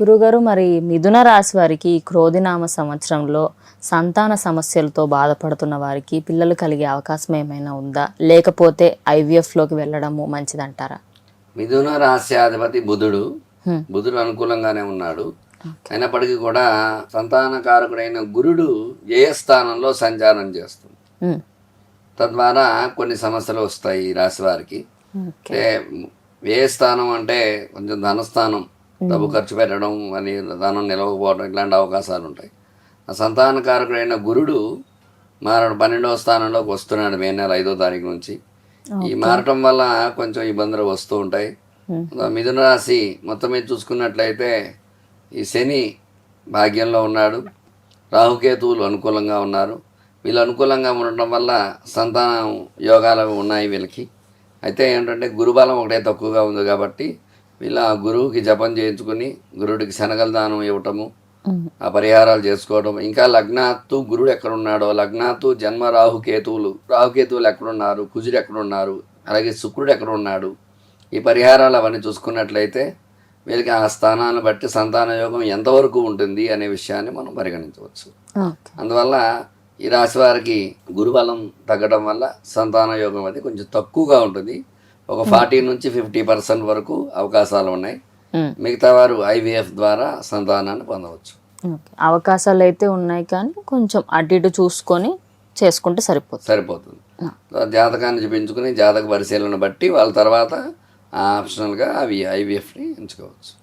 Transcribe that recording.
గురుగారు మరి మిథున రాశి వారికి క్రోధినామ సంవత్సరంలో సంతాన సమస్యలతో బాధపడుతున్న వారికి పిల్లలు కలిగే అవకాశం ఏమైనా ఉందా? లేకపోతే IVF లోకి వెళ్ళడము మంచిదంటారా? మిథున రాశ్యాధిపతి బుధుడు హ్మ్. బుధుడు అనుకూలంగానే ఉన్నాడు. అయినప్పటికీ కూడా సంతానకారకుడైన గురుడు వ్యయస్థానంలో సంచారం చేస్తుంది. తద్వారా కొన్ని సమస్యలు వస్తాయి ఈ రాశి వారికి. అంటే వ్యయస్థానం అంటే కొంచెం ధనస్థానం డబ్బు ఖర్చు పెట్టడం అని ధనం నిలవకపోవడం ఇట్లాంటి అవకాశాలు ఉంటాయి. ఆ సంతానకారకుడైన గురుడు మారడం పన్నెండవ స్థానంలోకి వస్తున్నాడు మే నెల ఐదో తారీఖు నుంచి. ఈ మారటం వల్ల కొంచెం ఇబ్బందులు వస్తూ ఉంటాయి. మిథున రాశి మొత్తం మీద చూసుకున్నట్లయితే ఈ శని భాగ్యంలో ఉన్నాడు. రాహుకేతువులు అనుకూలంగా ఉన్నారు. వీళ్ళు అనుకూలంగా ఉండటం వల్ల సంతానం యోగాలు ఉన్నాయి వీళ్ళకి. అయితే ఏంటంటే గురుబలం ఒకటే తక్కువగా ఉంది కాబట్టి వీళ్ళ ఆ గురువుకి జపం చేయించుకుని గురుడికి శనగల దానం ఇవ్వటము ఆ పరిహారాలు చేసుకోవడం ఇంకా లగ్నాత్తు గురుడు ఎక్కడున్నాడో లగ్నాత్తు జన్మ రాహుకేతువులు రాహుకేతువులు ఎక్కడున్నారు కుజుడు ఎక్కడున్నారు అలాగే శుక్రుడు ఎక్కడ ఉన్నాడు ఈ పరిహారాలు అవన్నీ చూసుకున్నట్లయితే వీళ్ళకి ఆ స్థానాన్ని బట్టి సంతాన యోగం ఎంతవరకు ఉంటుంది అనే విషయాన్ని మనం పరిగణించవచ్చు. అందువల్ల ఈ రాశి వారికి గురుబలం తగ్గడం వల్ల సంతాన యోగం అది కొంచెం తక్కువగా ఉంటుంది. ఒక ఫార్టీ నుంచి ఫిఫ్టీ పర్సెంట్ వరకు అవకాశాలు ఉన్నాయి. ఉమ్, మిగతా వారు ఐవీఎఫ్ ద్వారా సంతానాన్ని పొందవచ్చు. అవకాశాలు అయితే ఉన్నాయి కానీ కొంచెం అటు ఇటు చూసుకొని చేసుకుంటే సరిపోతుంది. సరిపోతుంది. జాతకాన్ని చూపించుకుని జాతక పరిశీలన బట్టి వాళ్ళ తర్వాత ఆప్షనల్గా అవి ఐవీఎఫ్ని ఎంచుకోవచ్చు.